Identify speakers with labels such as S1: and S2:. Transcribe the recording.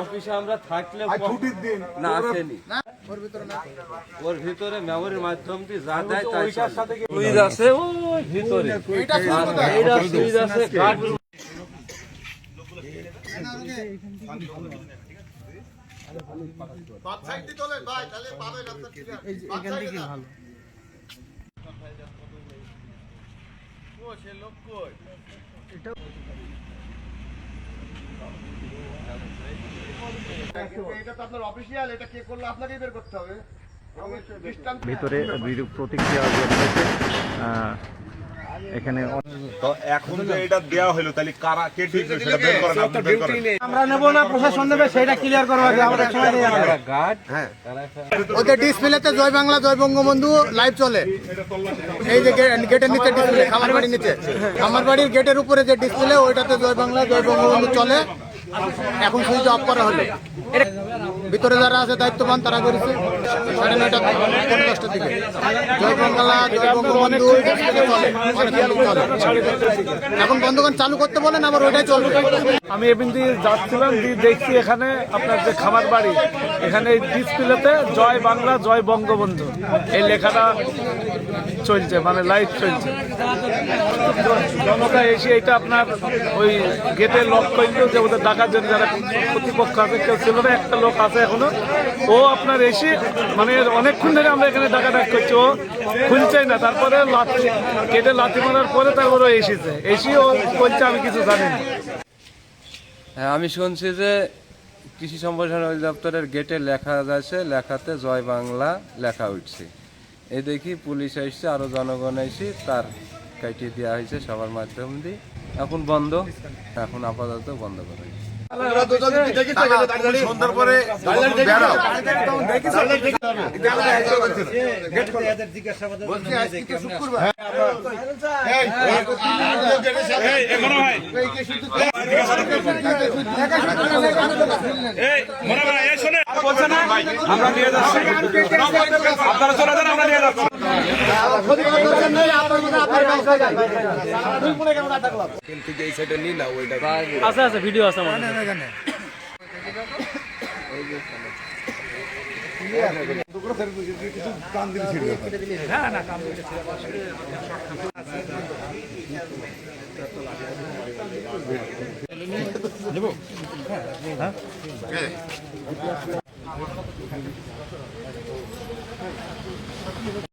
S1: অফিসে আমরা থাকলে
S2: ছুটির দিন।
S1: না আসেনি। ওর ভিতরে মেমোরির মাধ্যম দিয়ে যা দেয় তাই। সুইচ আছে ওই ভিতরে। এইটা সুইচ আছে। কাঠ
S3: এটা তো আপনার অফিসিয়াল এটা কে করল আপনাকেই বের করতে হবে।
S4: ভিতরে বিরূপ প্রতিক্রিয়া জন্মেছে এখানে
S2: তো এখন যে এটা দেওয়া হলো তাহলে কারা কে ঠিক সেটা বের করেন আপনি বের করেন।
S3: আমরা নেব না প্রশাসন নেবে সেটা ক্লিয়ার করব আমরা সময় নেই আমাদের।
S1: গার্ড
S3: ওদের ডিসপ্লেতে জয় বাংলা জয় বঙ্গবন্ধু লাইভ চলে। এই যে গেটের নিচে ডিসপ্লে বাড়ির নিচে। খামার বাড়ির গেটের উপরে যে ডিসপ্লে ওইটাতে জয় বাংলা জয় বঙ্গবন্ধু চলে। এখন সুইচ জব করা হলো। ভিতরে যারা আছে দায়িত্ববান তারা করেছে। এখন বন্ধগণ চালু করতে বলেন, আবার ওইটাই চলবে।
S5: আমি এমনি দিয়ে যাচ্ছিলাম, দিয়ে দেখছি এখানে আপনার যে খামার বাড়ি, এখানে এই ডিসপ্লেতে জয় বাংলা, জয় বঙ্গবন্ধু। এই লেখাটা চলছে মানে লাইভ চলছে। জনতা এসে এটা আপনার ওই গেটে লক করল যে ওদের ডাকার জন্য যারা প্রতিপক্ষ আছে, কেউ ছিল না, একটা লোক আছে এখনও। ও আপনার এসে মানে অনেকক্ষণ ধরে আমরা এখানে ডাকা ডাক করছি, ও খুলছেই না। তারপরে লাথি গেটে লাথি মারার পরে তারপরে এসেছে। এসে ও বলছে, আমি কিছু জানি না।
S1: হ্যাঁ আমি শুনছি যে কৃষি সম্প্রসারণ অধিদপ্তরের গেটে লেখা যাচ্ছে লেখাতে জয় বাংলা লেখা উঠছে। এই দেখি পুলিশ এসছে আরও জনগণ এসে তার কাটিয়ে দেওয়া হয়েছে সবার মাধ্যম দিয়ে। এখন বন্ধ, এখন আপাতত বন্ধ করা হয়েছে
S2: সন্ধ্যার পরে বেরাও
S5: আছে আছে ভিডিও আছে আমার হ্যাঁ না কাম নেব হ্যাঁ